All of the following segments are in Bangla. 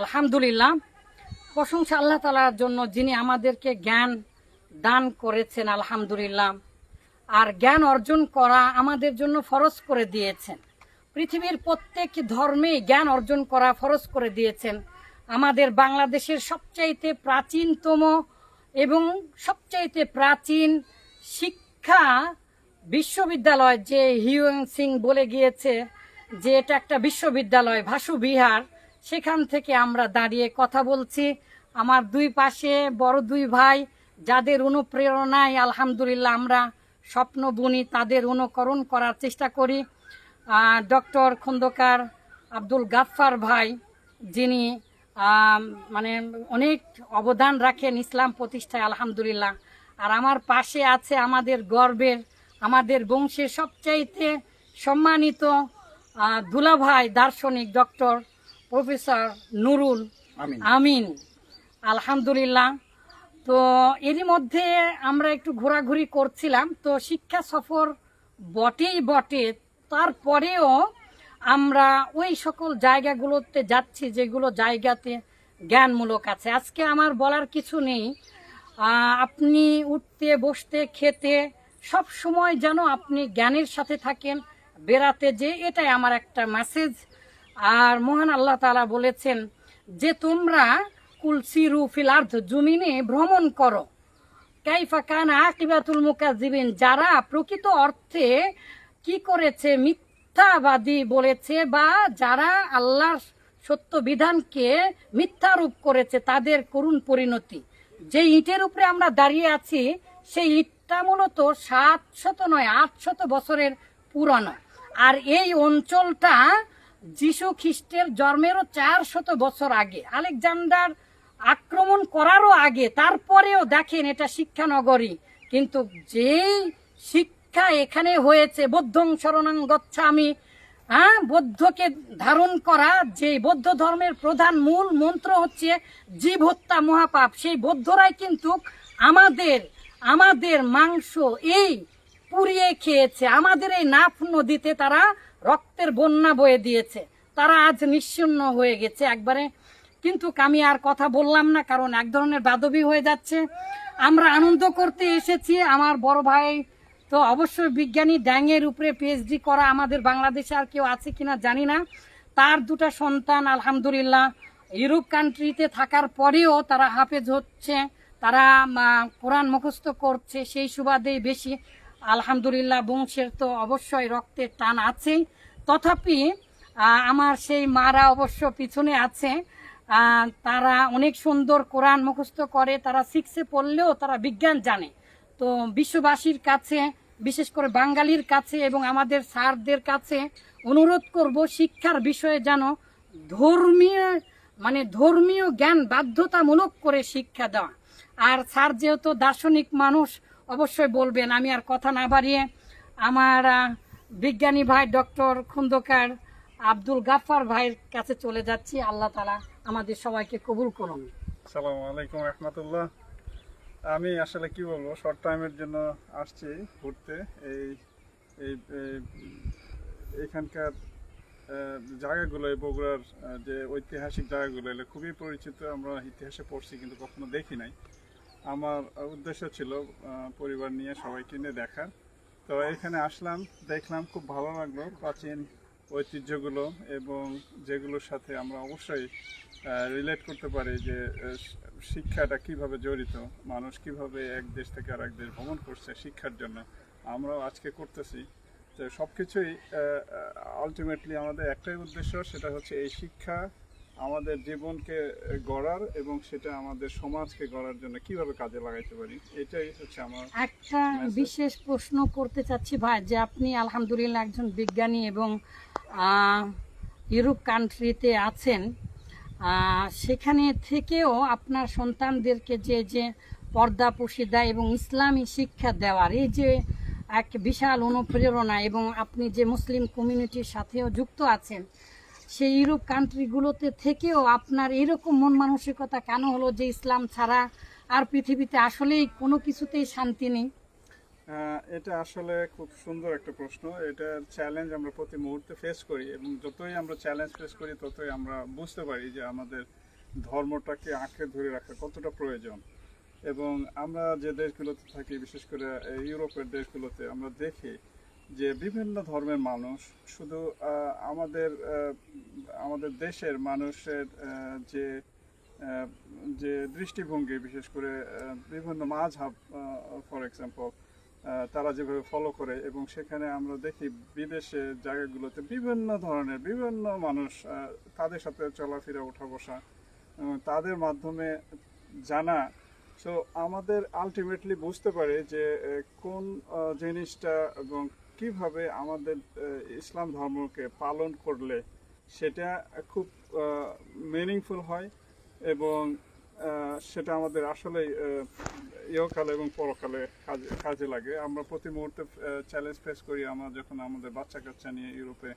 আলহামদুলিল্লাহ। প্রশংসা আল্লাহ তালার জন্য যিনি আমাদেরকে জ্ঞান দান করেছেন, আলহামদুলিল্লাহ। আর জ্ঞান অর্জন করা আমাদের জন্য ফরজ করে দিয়েছেন। পৃথিবীর প্রত্যেক ধর্মে জ্ঞান অর্জন করা ফরজ করে দিয়েছেন। আমাদের বাংলাদেশের সবচাইতে প্রাচীনতম এবং সবচাইতে প্রাচীন শিক্ষা বিশ্ববিদ্যালয় যে হিউয়েন সিং বলে গিয়েছে যে এটা একটা বিশ্ববিদ্যালয়, ভাসু বিহার। সেখান থেকে আমরা দাঁড়িয়ে কথা বলছি। আমার দুই পাশে বড় দুই ভাই, যাদের অনুপ্রেরণায় আলহামদুলিল্লাহ আমরা স্বপ্ন বুনি তাদের অনুকরণ করার চেষ্টা করি। ডক্টর খন্দকার আব্দুল গাফফার ভাই, যিনি মানে অনেক অবদান রাখেন ইসলাম প্রতিষ্ঠায় আলহামদুলিল্লাহ। আর আমার পাশে আছে আমাদের গর্বের, আমাদের বংশের সবচাইতে সম্মানিত দুলাভাই দার্শনিক ডক্টর প্রফেসর নুরুল আমিন। আলহামদুলিল্লাহ। তো এরই মধ্যে আমরা একটু ঘোরাঘুরি করছিলাম। তো শিক্ষা সফর বটেই বটে। তারপরেও আমরা ওই সকল জায়গাগুলোতে যাচ্ছি যেগুলো জায়গাতে জ্ঞানমূলক আছে। আজকে আমার বলার কিছু নেই। আপনি উঠতে বসতে খেতে সব সময় যেন আপনি জ্ঞানের সাথে থাকেন বেড়াতে যে এটাই আমার একটা মেসেজ আর মহান আল্লাহ তাআলা বলেছেন যে তোমরা কুলসিরু ফিল আর্থ জমিনে ভ্রমণ করো। কাইফা কান আকিবাতুল মুকাজ্জিবিন যারা প্রকৃত অর্থে কি করেছে মিথ্যাবাদী বলেছে বা যারা আল্লাহর সত্য বিধানকে মিথ্যারূপ করেছে, তাদের করুণ পরিণতি। যে ইটের উপরে আমরা দাঁড়িয়ে আছি, সেই ইটটা মূলত সাতশত নয়, আটশত বছরের পুরনো। আর এই অঞ্চলটা যিশু খ্রিস্টের জন্মেরও চার শত বছর আগে। আলেকজান্ডার আক্রমণ করারও আগে, তারপরেও দেখেন এটা শিক্ষানগরী। কিন্তু যেই শিক্ষা এখানে হয়েছে, বৌদ্ধং শরণাং গচ্ছামি হ্যাঁ বৌদ্ধকে ধারণ করা, যে বৌদ্ধ ধর্মের প্রধান মূল মন্ত্র হচ্ছে জীব হত্যা মহাপাপ। সেই বৌদ্ধরাই কিন্তু আমাদের আমাদের মাংস এই পুড়িয়ে খেয়েছে। আমাদের এই নাফ নদীতে তারা রক্তের বন্যা বয়ে দিয়েছে। তারা আজ নিশ্চিন্ন হয়ে গেছে একবারে। কিন্তু আমি আর কথা বললাম না, কারণ এক ধরনের বাদবি হয়ে যাচ্ছে। আমরা আনন্দ করতে এসেছি। আমার বড় ভাই তো অবশ্যই বিজ্ঞানী ড্যাঙের উপরে পিএইচডি করা আমাদের বাংলাদেশে আর কেউ আছে কিনা জানি না। তার দুটা সন্তান, আলহামদুলিল্লাহ, ইউরোপ কান্ট্রিতে থাকার পরেও তারা হাফেজ হচ্ছে। তারা কোরআন মুখস্থ করছে, সেই সুবাদেই বেশি। আলহামদুলিল্লাহ বংশের তো অবশ্যই রক্তের টান আছেই। তথাপি আমার সেই মারা অবশ্য পিছনে আছে। তারা অনেক সুন্দর কোরআন মুখস্থ করে, তারা সিক্সে পড়লেও তারা বিজ্ঞান জানে। তো বিশ্ববাসীর কাছে, বিশেষ করে বাঙালির কাছে এবং আমাদের স্যারদের কাছে অনুরোধ করব, শিক্ষার বিষয়ে যেন ধর্মীয় মানে ধর্মীয় জ্ঞান বাধ্যতামূলক করে শিক্ষা দেওয়া। আর স্যার যেহেতু দার্শনিক মানুষ অবশ্যই বলবেন, আমি আর কথা না বাড়িয়ে আমার বিজ্ঞানী ভাই ডক্টর খন্দকার আব্দুল গাফফার ভাইয়ের কাছে চলে যাচ্ছি। আল্লাহ তালা আমাদের সবাইকে কবুল করুন। সালাম আলাইকুম রহমতুল্লাহ। আমি আসলে কি বলব শর্ট টাইমের জন্য আসছি ঘুরতে। এই এই এখানকার জায়গাগুলো বগুড়ার যে ঐতিহাসিক জায়গাগুলো, এগুলো খুবই পরিচিত। আমরা ইতিহাসে পড়ছি কিন্তু কখনো দেখি নাই। আমার উদ্দেশ্য ছিল পরিবার নিয়ে সবাইকে নিয়ে দেখার। তো এখানে আসলাম, দেখলাম খুব ভালো লাগল, প্রাচীন ঐতিহ্যগুলো এবং যেগুলোর সাথে আমরা অবশ্যই রিলেট করতে পারি যে শিক্ষাটা কীভাবে জড়িত, মানুষ কীভাবে এক দেশ থেকে আর এক দেশ ভ্রমণ করছে শিক্ষার জন্য। আমরাও আজকে করতেছি। তো সব কিছুই আলটিমেটলি আমাদের একটাই উদ্দেশ্য, সেটা হচ্ছে এই শিক্ষা আমাদের জীবনকে গড়ার এবং সেটা আমাদের সমাজকে গড়ার জন্য কীভাবে কাজে লাগাইতে পারি? এটাই হচ্ছে আমার একটা বিশেষ প্রশ্ন করতে চাচ্ছি ভাই যে আপনি আলহামদুলিল্লাহ একজন বিজ্ঞানী এবং ইউরোপ কান্ট্রিতে আছেন সেখানে থেকেও আপনার সন্তানদেরকে যে যে পর্দা পুশিদা এবং ইসলামী শিক্ষা দেওয়ার এই যে এক বিশাল অনুপ্রেরণা এবং আপনি যে মুসলিম কমিউনিটির সাথেও যুক্ত আছেন সেই ইউরোপ কান্ট্রিগুলোতে থেকেও আপনার এরকম মন মানসিকতা কেন হলো যে ইসলাম ছাড়া আর পৃথিবীতে আসলেই কোনো কিছুতেই শান্তি নেই? এটা আসলে খুব সুন্দর একটা প্রশ্ন। এটা চ্যালেঞ্জ আমরা প্রতি মুহূর্তে ফেস করি এবং যতই আমরা চ্যালেঞ্জ ফেস করি, ততই আমরা বুঝতে পারি যে আমাদের ধর্মটাকে আঁকড়ে ধরে রাখা কতটা প্রয়োজন। এবং আমরা যে দেশগুলোতে থাকি, বিশেষ করে ইউরোপের দেশগুলোতে আমরা দেখি যে বিভিন্ন ধর্মের মানুষ, শুধু আমাদের আমাদের দেশের মানুষের যে যে দৃষ্টিভঙ্গি, বিশেষ করে বিভিন্ন মাঝহাব ফর এক্সাম্পল তারা যেভাবে ফলো করে এবং সেখানে আমরা দেখি বিদেশে জায়গাগুলোতে বিভিন্ন ধরনের বিভিন্ন মানুষ তাদের সাথে চলাফেরা ওঠা বসা তাদের মাধ্যমে জানা। সো আমাদের আলটিমেটলি বুঝতে পারে যে কোন জিনিসটা এবং কীভাবে আমাদের ইসলাম ধর্মকে পালন করলে সেটা খুব মিনিংফুল হয় এবং সেটা আমাদের আসলেই আহ, ইহকালে এবং পরকালে কাজে কাজে লাগে। আমরা প্রতি মুহূর্তে চ্যালেঞ্জ ফেস করি আমরা যখন আমাদের বাচ্চা কাচ্চা নিয়ে ইউরোপে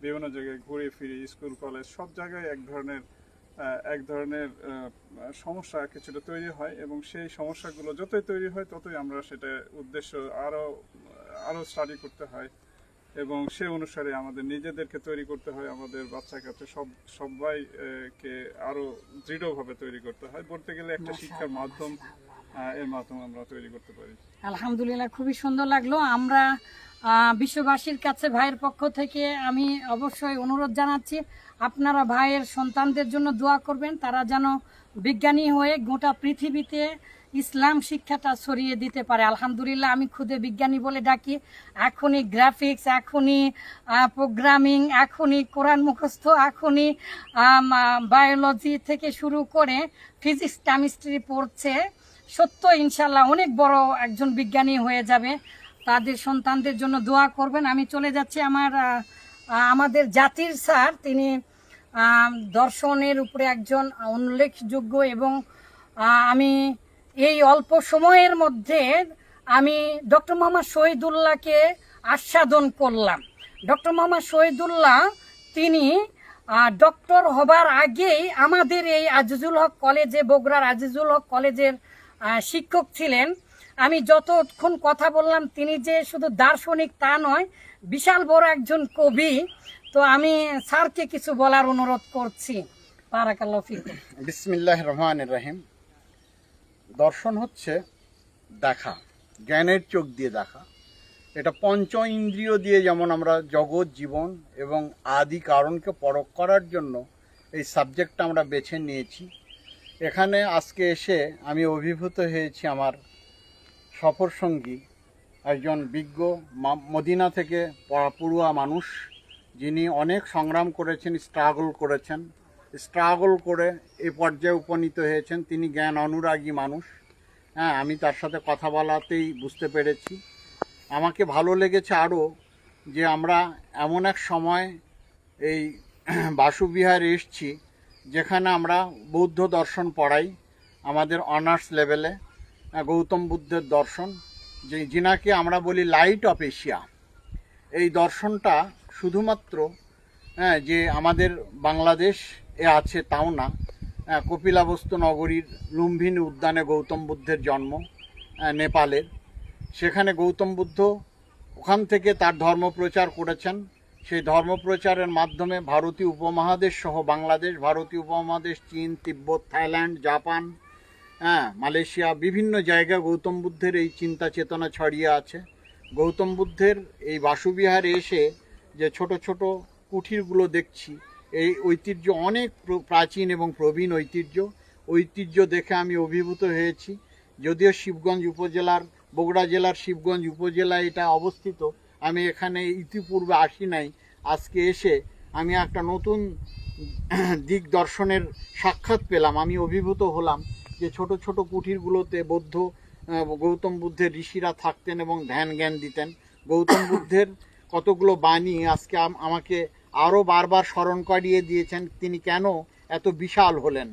বিভিন্ন জায়গায় ঘুরে ফিরি স্কুল কলেজ সব জায়গায় এক ধরনের এক ধরনের সমস্যা কিছুটা তৈরি হয় এবং সেই সমস্যাগুলো যতই তৈরি হয় ততই আমরা সেটা উদ্দেশ্য আরও আরও স্টাডি করতে হয় এবং সে অনুসারে আমাদের নিজেদেরকে তৈরি করতে হয় আমাদের বাচ্চা কাচ্চা সব সবাই আহ, কে আরও দৃঢ়ভাবে তৈরি করতে হয়। বলতে গেলে একটা শিক্ষার মাধ্যম এর মাধ্যমে আমরা তৈরি করতে পারি। আলহামদুলিল্লাহ খুবই সুন্দর লাগল। আমরা বিশ্ববাসীর কাছে ভাইয়ের পক্ষ থেকে আমি অবশ্যই অনুরোধ জানাচ্ছি আপনারা ভাইয়ের সন্তানদের জন্য দোয়া করবেন। তারা যেন বিজ্ঞানী হয়ে গোটা পৃথিবীতে ইসলাম শিক্ষাটা ছড়িয়ে দিতে পারে। আলহামদুলিল্লাহ, আমি খুদে বিজ্ঞানী বলে ডাকি। এখনই গ্রাফিক্স এখনই প্রোগ্রামিং এখনই কোরআন মুখস্থ, এখনই বায়োলজি থেকে শুরু করে ফিজিক্স কেমিস্ট্রি পড়ছে। সত্য ইনশাল্লাহ অনেক বড় একজন বিজ্ঞানী হয়ে যাবে। তাদের সন্তানদের জন্য দোয়া করবেন। আমি চলে যাচ্ছি আমার আমাদের জাতির স্যার। তিনি দর্শনের উপরে একজন উল্লেখযোগ্য এবং আমি এই অল্প সময়ের মধ্যে আমি ডক্টর মোহাম্মদ শহীদুল্লাহকে আস্বাদন করলাম। ডক্টর মোহাম্মদ শহীদুল্লাহ তিনি ডক্টর হবার আগেই আমাদের এই আজিজুল হক কলেজে, বগুড়ার আজিজুল হক কলেজের শিক্ষক ছিলেন। আমি যতক্ষণ কথা বললাম, তিনি যে শুধু দার্শনিক তা নয়, বিশাল বড় একজন কবি। তো আমি স্যারকে কিছু বলার অনুরোধ করছি। বারাকাল্লাহ বিসমিল্লাহ রহমান রহিম। দর্শন হচ্ছে দেখা, জ্ঞানের চোখ দিয়ে দেখা। এটা পঞ্চ ইন্দ্রিয় দিয়ে যেমন আমরা জগৎ, জীবন এবং আদি কারণকে পরখ করার জন্য এই সাবজেক্টটা আমরা বেছে নিয়েছি। এখানে আজকে এসে আমি অভিভূত হয়েছি আমার সফর সঙ্গী, একজন বিজ্ঞ মদিনা থেকে পড়া- পড়ুয়া মানুষ, যিনি অনেক সংগ্রাম করেছেন স্ট্রাগল করেছেন। স্ট্রাগল করে এ পর্যায়ে উপনীত হয়েছেন। তিনি জ্ঞান অনুরাগী মানুষ। হ্যাঁ আমি তার সাথে কথা বলাতেই বুঝতে পেরেছি। আমাকে ভালো লেগেছে আরও যে আমরা এমন এক সময় এই বাসুবিহারে এসছি যেখানে আমরা বৌদ্ধ দর্শন পড়াই আমাদের অনার্স লেভেলে আহ, গৌতম বুদ্ধের দর্শন যে যিনাকে আমরা বলি লাইট অফ এশিয়া। এই দর্শনটা শুধুমাত্র হ্যাঁ যে আমাদের বাংলাদেশ এ আছে তাও না। কপিলাবস্তু নগরীর লুম্বিনী উদ্যানে গৌতম বুদ্ধের জন্ম নেপালের। সেখানে গৌতম বুদ্ধ ওখান থেকে তার ধর্ম প্রচার করেছেন। সেই ধর্ম প্রচারের মাধ্যমে ভারতীয় উপমহাদেশ সহ বাংলাদেশ, ভারতীয় উপমহাদেশ, চীন, তিব্বত, থাইল্যান্ড, জাপান হ্যাঁ মালয়েশিয়া, বিভিন্ন জায়গায় গৌতম বুদ্ধের এই চিন্তা চেতনা ছড়িয়ে আছে। গৌতম বুদ্ধের এই বাসুবিহারে এসে যে ছোট ছোট কুঠিরগুলো দেখছি এই ঐতিহ্য অনেক প্রাচীন এবং প্রবীণ ঐতিহ্য। ঐতিহ্য দেখে আমি অভিভূত হয়েছি। যদিও শিবগঞ্জ উপজেলার, বগুড়া জেলার শিবগঞ্জ উপজেলায় এটা অবস্থিত, আমি এখানে ইতিপূর্বে আসি নাই। আজকে এসে আমি একটা নতুন দিক দর্শনের সাক্ষাৎ পেলাম। আমি অভিভূত হলাম যে ছোট ছোট কুঠিরগুলোতে বৌদ্ধ গৌতম বুদ্ধের ঋষিরা থাকতেন এবং ধ্যান জ্ঞান দিতেন। গৌতম বুদ্ধের কতগুলো বাণী আজকে আম- আমাকে আরও বারবার স্মরণ করিয়ে দিয়েছেন তিনি কেন এত বিশাল হলেন।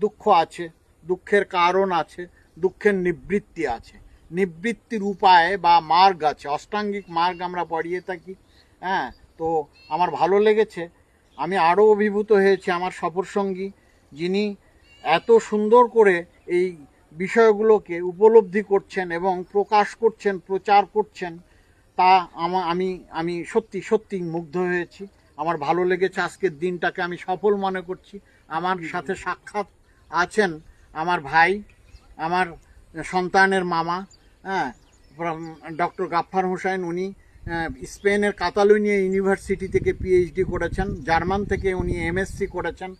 দুঃখ আছে, দুঃখের কারণ আছে, দুঃখের নিবৃত্তি আছে। নিবৃত্তির উপায় বা মার্গ আছে, অষ্টাঙ্গিক মার্গ আমরা পড়িয়ে থাকি হ্যাঁ? তো আমার ভালো লেগেছে। আমি আরও অভিভূত হয়েছি আমার সফরসঙ্গী যিনি এত সুন্দর করে এই বিষয়গুলোকে উপলব্ধি করছেন এবং প্রকাশ করছেন, প্রচার করছেন, তা আমি আমি সত্যি সত্যি মুগ্ধ হয়েছি। আমার ভালো লেগেছে আজকের দিনটাকে আমি সফল মনে করছি। আমার সাথে সাক্ষাৎ আছেন আমার ভাই আমার সন্তানের মামা হ্যাঁ ডক্টর গাফফার হোসেন। উনি স্পেনের কাতালুনিয়া ইউনিভার্সিটি থেকে পিএইচডি করেছেন জার্মান থেকে উনি এমএসসি করেছেন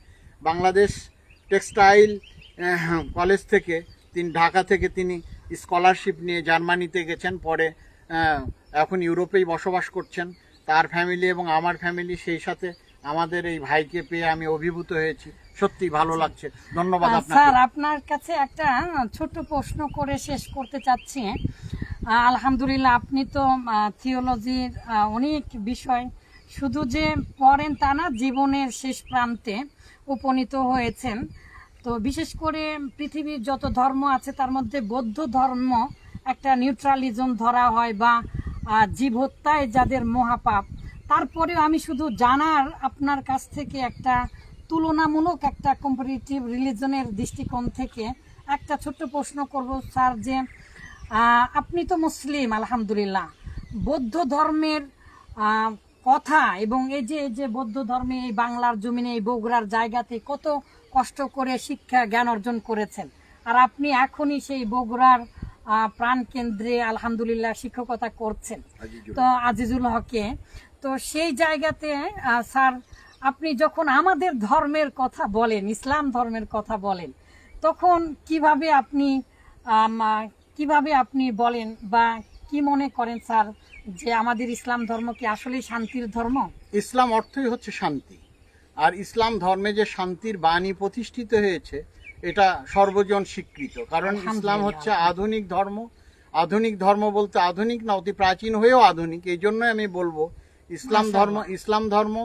বাংলাদেশ টেক্সটাইল কলেজ থেকে তিনি ঢাকা থেকে তিনি স্কলারশিপ নিয়ে জার্মানিতে গেছেন পরে এখন ইউরোপেই বসবাস করছেন। তার ফ্যামিলি এবং আমার ফ্যামিলি সেই সাথে আমাদের এই ভাইকে পেয়ে আমি অভিভূত হয়েছি। সত্যি ভালো লাগছে। ধন্যবাদ স্যার আপনার কাছে একটা ছোট্ট প্রশ্ন করে শেষ করতে চাচ্ছি। আলহামদুলিল্লাহ আপনি তো থিওলজির অনেক বিষয়। শুধু যে পড়েন তা না জীবনের শেষ প্রান্তে উপনীত হয়েছেন। তো বিশেষ করে পৃথিবীর যত ধর্ম আছে তার মধ্যে বৌদ্ধ ধর্ম একটা নিউট্রালিজম ধরা হয় বা জীব হত্যায় যাদের মহাপাপ, তারপরেও আমি শুধু জানার আপনার কাছ থেকে একটা তুলনামূলক একটা কম্পারিটিভ রিলিজনের দৃষ্টিকোণ থেকে একটা ছোট্ট প্রশ্ন করব, স্যার, যে আপনি তো মুসলিম, আলহামদুলিল্লাহ। বৌদ্ধ ধর্মের কথা এবং এই যে এই যে বৌদ্ধ ধর্মে এই বাংলার জমিনে, এই বগুড়ার জায়গাতে কত কষ্ট করে শিক্ষা জ্ঞান অর্জন করেছেন। আর আপনি এখনই সেই বগুড়ার আহ, প্রাণকেন্দ্রে আলহামদুলিল্লাহ শিক্ষকতা করছেন। তো আজিজুল হকে। তো সেই জায়গাতে স্যার আপনি যখন আমাদের ধর্মের কথা বলেন ইসলাম ধর্মের কথা বলেন তখন কীভাবে আপনি কীভাবে আপনি বলেন বা কি মনে করেন স্যার যে আমাদের ইসলাম ধর্ম কি আসলেই শান্তির ধর্ম? ইসলাম অর্থই হচ্ছে শান্তি। আর ইসলাম ধর্মে যে শান্তির বাণী প্রতিষ্ঠিত হয়েছে এটা সর্বজন স্বীকৃত। কারণ ইসলাম হচ্ছে আধুনিক ধর্ম। আধুনিক ধর্ম বলতে আধুনিক না অতি প্রাচীন হয়েও আধুনিক। এই জন্যই আমি বলব ইসলাম ধর্ম ইসলাম ধর্ম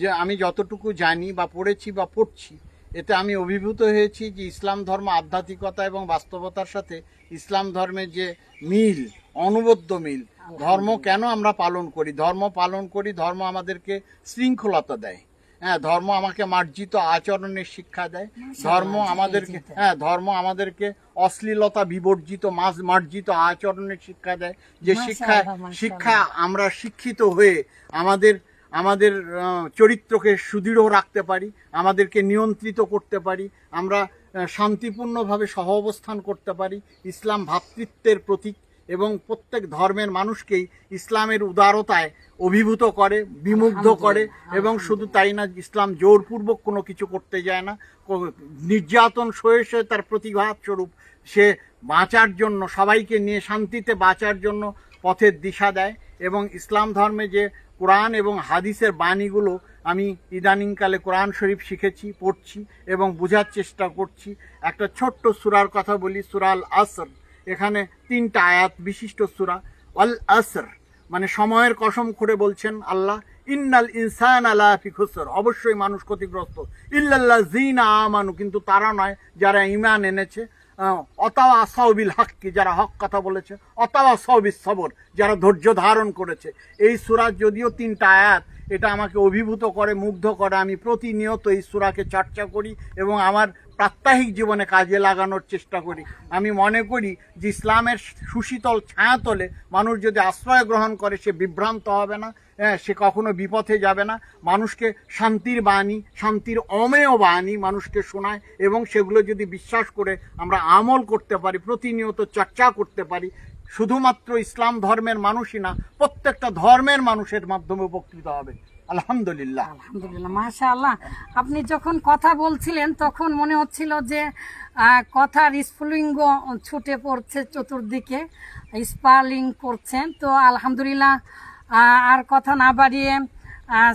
যে আমি যতটুকু জানি বা পড়েছি বা পড়ছি এতে আমি অভিভূত হয়েছি যে ইসলাম ধর্ম আধ্যাত্মিকতা এবং বাস্তবতার সাথে ইসলাম ধর্মের যে মিল অনবদ্য মিল ধর্ম কেন আমরা পালন করি? ধর্ম পালন করি ধর্ম আমাদেরকে শৃঙ্খলতা দেয়। হ্যাঁ ধর্ম আমাকে মার্জিত আচরণের শিক্ষা দেয়। ধর্ম আমাদেরকে। হ্যাঁ ধর্ম আমাদেরকে অশ্লীলতা বিবর্জিত মাস- মার্জিত আচরণের শিক্ষা দেয়। যে শিক্ষা শিক্ষা আমরা শিক্ষিত হয়ে আমাদের আমাদের চরিত্রকে সুদৃঢ় রাখতে পারি আমাদেরকে নিয়ন্ত্রিত করতে পারি আমরা শান্তিপূর্ণভাবে সহ অবস্থান করতে পারি ইসলাম ভ্রাতৃত্বের প্রতীক এবং প্রত্যেক ধর্মের মানুষকেই ইসলামের উদারতায় অভিভূত করে বিমুগ্ধ করে এবং শুধু তাই না ইসলাম জোরপূর্বক কোনো কিছু করতে যায় না। নির্যাতন সয়ে সয়ে তার প্রতিঘাত স্বরূপ সে বাঁচার জন্য সবাইকে নিয়ে শান্তিতে বাঁচার জন্য পথের দিশা দেয় এবং ইসলাম ধর্মে যে কোরআন এবং হাদিসের বাণীগুলো আমি ইদানিংকালে কোরআন শরীফ শিখেছি পড়ছি এবং বোঝার চেষ্টা করছি। একটা ছোট্ট সুরার কথা বলি সুরাল আসর। এখানে তিনটা আয়াত বিশিষ্ট সুরা অল আসর মানে সময়ের কসম করে বলছেন আল্লাহ, ইন্নাল ইনসান আলা ফি খুসর, অবশ্যই মানুষ ক্ষতিগ্রস্ত। ইল্লাল্লাহ জিনা আমানু, কিন্তু তারা নয়, যারা ইমান এনেছে অতাওয়া সাউবিল হককে, যারা হক কথা বলেছে, অতাওয়া সাউবিল সবর, যারা ধৈর্য ধারণ করেছে। এই সুরার যদিও তিনটা আয়াত, এটা আমাকে অভিভূত করে, মুগ্ধ করে, আমি প্রতিনিয়ত এই সুরাকে চর্চা করি এবং আমার প্রাত্যহিক জীবনে কাজে লাগানোর চেষ্টা করি। আমি মনে করি যে ইসলামের সুশীতল ছায়াতলে মানুষ যদি আশ্রয় গ্রহণ করে, সে বিভ্রান্ত হবে না হ্যাঁ সে কখনো বিপথে যাবে না। মানুষকে শান্তির বাণী, শান্তির অমেয় বাণী মানুষকে শোনায় এবং সেগুলো যদি বিশ্বাস করে আমরা আমল করতে পারি, প্রতিনিয়ত চর্চা করতে পারি। শুধুমাত্র ইসলাম ধর্মের মানুষই না, প্রত্যেকটা ধর্মের মানুষের মাধ্যমে উপকৃত হবে। আলহামদুলিল্লাহ। আলহামদুলিল্লাহ, মাশাআল্লাহ। আপনি যখন কথা বলছিলেন, তখন মনে হচ্ছিল যে কথার স্ফুলিঙ্গ ছুটে পড়ছে চতুর্দিকে স্পার্লিং করছেন। তো আলহামদুলিল্লাহ আর কথা না বাড়িয়ে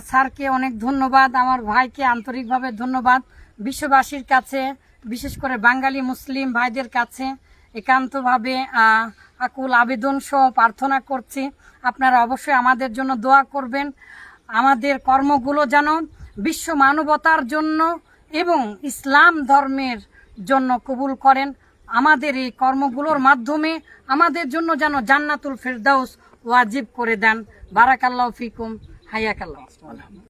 স্যারকে অনেক ধন্যবাদ, আমার ভাইকে আন্তরিকভাবে ধন্যবাদ। বিশ্ববাসীর কাছে, বিশেষ করে বাঙালি মুসলিম ভাইদের কাছে একান্তভাবে আকুল আবেদন সহ প্রার্থনা করছি। আপনারা অবশ্যই আমাদের জন্য দোয়া করবেন। আমাদের কর্মগুলো যেন বিশ্ব মানবতার জন্য এবং ইসলাম ধর্মের জন্য কবুল করেন। আমাদের এই কর্মগুলোর মাধ্যমে আমাদের জন্য যেন জান্নাতুল ফেরদাউস ওয়াজিব করে দেন। বারাকাল্লাহ ফিকুম, হাইয়াকাল্লাহ।